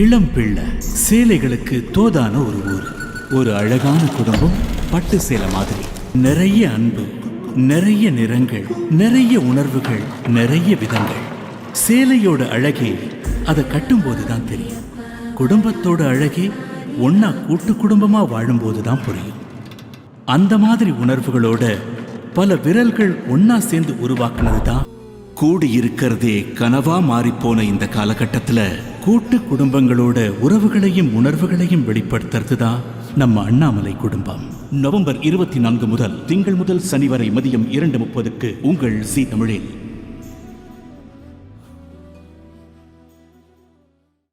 இளம் பிள்ளை. சேலைகளுக்கு தோதான ஒரு ஊர். ஒரு அழகான குடும்பம் பட்டு சேலை மாதிரி. நிறைய அன்பு நிறைய நிறங்கள் நிறைய உணர்வுகள் நிறைய விதங்கள். சேலையோட அழகே அதை கட்டும்போது தான் தெரியும். குடும்பத்தோட அழகே ஒன்னா கூட்டு குடும்பமா வாழும்போது தான் புரியும். அந்த மாதிரி உணர்வுகளோட பல விரல்கள் ஒன்னா சேர்ந்து உருவாக்குனது தான் கூடி இருக்கிறதே கனவா மாறிப்போன இந்த காலகட்டத்துல கூட்டு குடும்பங்களோட உறவுகளையும் உணர்வுகளையும் வெளிப்படுத்துறது தான் நம்ம அண்ணாமலை குடும்பம். நவம்பர் இருபத்தி நான்கு முதல் திங்கள் முதல் சனி வரை மதியம் இரண்டு முப்பதுக்கு உங்கள் ஜி தமிழில்.